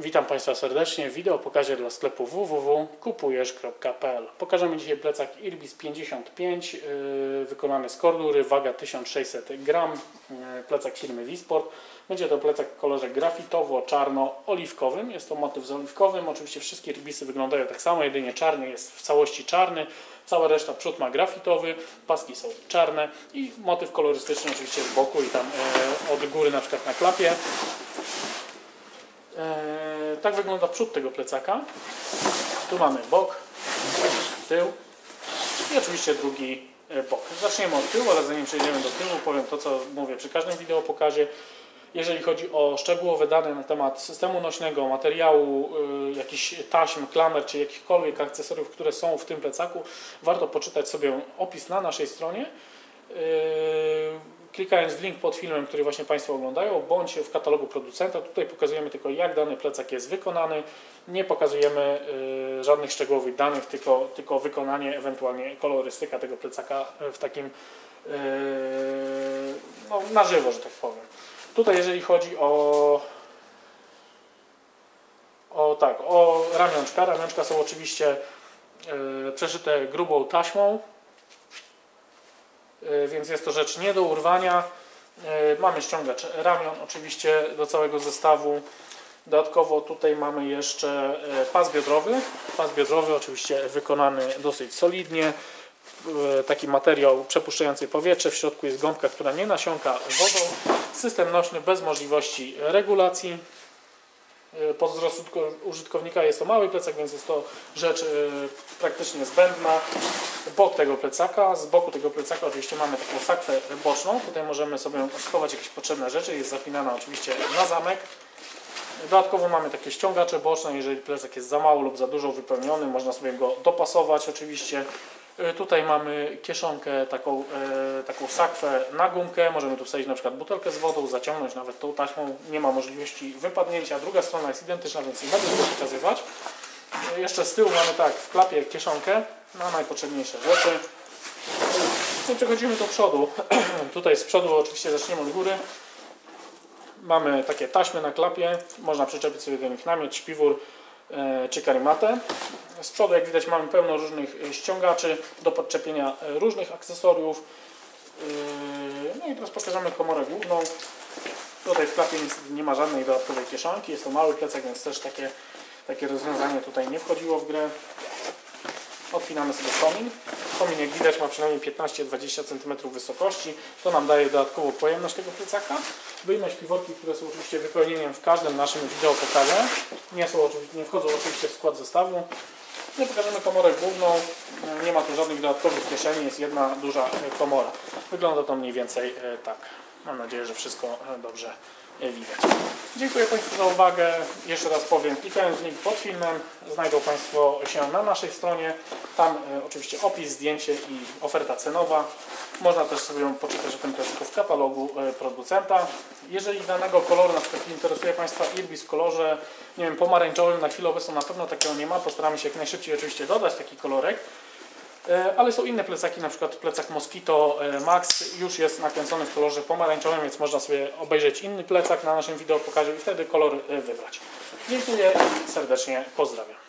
Witam Państwa serdecznie wideo pokazie dla sklepu www.kupujesz.pl Pokażemy dzisiaj plecak Irbis 55 yy, wykonany z kordury, waga 1600 gram, yy, plecak firmy Wisport. Będzie to plecak w kolorze grafitowo-czarno-oliwkowym. Jest to motyw z oliwkowym. Oczywiście wszystkie Irbisy wyglądają tak samo, jedynie czarny jest w całości czarny. Cała reszta przód ma grafitowy, paski są czarne i motyw kolorystyczny oczywiście z boku i tam yy, od góry na przykład na klapie. Tak wygląda przód tego plecaka. Tu mamy bok, tył i oczywiście drugi e, bok. Zaczniemy od tyłu, ale zanim przejdziemy do tyłu, powiem to, co mówię przy każdym wideo pokazie. Jeżeli chodzi o szczegółowe dane na temat systemu nośnego, materiału, yy, jakichś taśm, klamer czy jakichkolwiek akcesoriów, które są w tym plecaku, warto poczytać sobie opis na naszej stronie. Yy, klikając w link pod filmem, który właśnie Państwo oglądają, bądź w katalogu producenta. Tutaj pokazujemy tylko jak dany plecak jest wykonany. Nie pokazujemy y, żadnych szczegółowych danych, tylko, tylko wykonanie, ewentualnie kolorystyka tego plecaka w takim y, no, na żywo, że tak powiem. Tutaj jeżeli chodzi o o tak, o ramionczka. Ramionczka są oczywiście y, przeszyte grubą taśmą, więc jest to rzecz nie do urwania. E, mamy ściągacz ramion oczywiście do całego zestawu. Dodatkowo tutaj mamy jeszcze e, pas biodrowy. Pas biodrowy oczywiście wykonany dosyć solidnie. Taki materiał przepuszczający powietrze. W środku jest gąbka, która nie nasiąka wodą. System nośny bez możliwości regulacji. Pod wzrost użytkownika jest to mały plecak, więc jest to rzecz praktycznie zbędna bok tego plecaka. Z boku tego plecaka oczywiście mamy taką sakwę boczną. Tutaj możemy sobie schować jakieś potrzebne rzeczy. Jest zapinana oczywiście na zamek. Dodatkowo mamy takie ściągacze boczne. Jeżeli plecak jest za mało lub za dużo wypełniony, można sobie go dopasować oczywiście. Y, tutaj mamy kieszonkę, taką, e, taką sakwę na gumkę. Możemy tu wsadzić na przykład butelkę z wodą, zaciągnąć nawet tą taśmą. Nie ma możliwości wypadnięcia. Druga strona jest identyczna, więc nie będę tego pokazywać. Jeszcze z tyłu mamy tak, w klapie kieszonkę na najpotrzebniejsze rzeczy. I przechodzimy do przodu. Tutaj z przodu oczywiście zaczniemy od góry. Mamy takie taśmy na klapie. Można przyczepić sobie do nich namiot, śpiwór e, czy karimatę. Z przodu jak widać mamy pełno różnych ściągaczy do podczepienia różnych akcesoriów. E, no i teraz pokażemy komorę główną. Tutaj w klapie nie ma żadnej dodatkowej kieszonki. Jest to mały plecak, więc też takie takie rozwiązanie tutaj nie wchodziło w grę. Odpinamy sobie komin. Komin jak widać ma przynajmniej 15-20 cm wysokości. To nam daje dodatkową pojemność tego plecaka. Wyjmę śpiworki, które są oczywiście wypełnieniem w każdym naszym wideo pokaże. Nie, są, nie wchodzą oczywiście w skład zestawu. No pokażemy komorę główną. Nie ma tu żadnych dodatkowych kieszeni, jest jedna duża komora. Wygląda to mniej więcej e, tak. Mam nadzieję, że wszystko e, dobrze widać. Dziękuję Państwu za uwagę. Jeszcze raz powiem, klikając link pod filmem, znajdą Państwo się na naszej stronie. Tam e, oczywiście opis, zdjęcie i oferta cenowa. Można też sobie poczytać o tym plecaku w katalogu e, producenta. Jeżeli danego koloru na przykład interesuje Państwa Irbis w kolorze nie wiem, pomarańczowym, na chwilę obecną na pewno takiego nie ma. Postaramy się jak najszybciej oczywiście dodać taki kolorek. E, ale są inne plecaki, na przykład plecak Mosquito e, Max już jest nakręcony w kolorze pomarańczowym, więc można sobie obejrzeć inny plecak na naszym wideo pokazie i wtedy kolor e, wybrać. Dziękuję serdecznie pozdrawiam.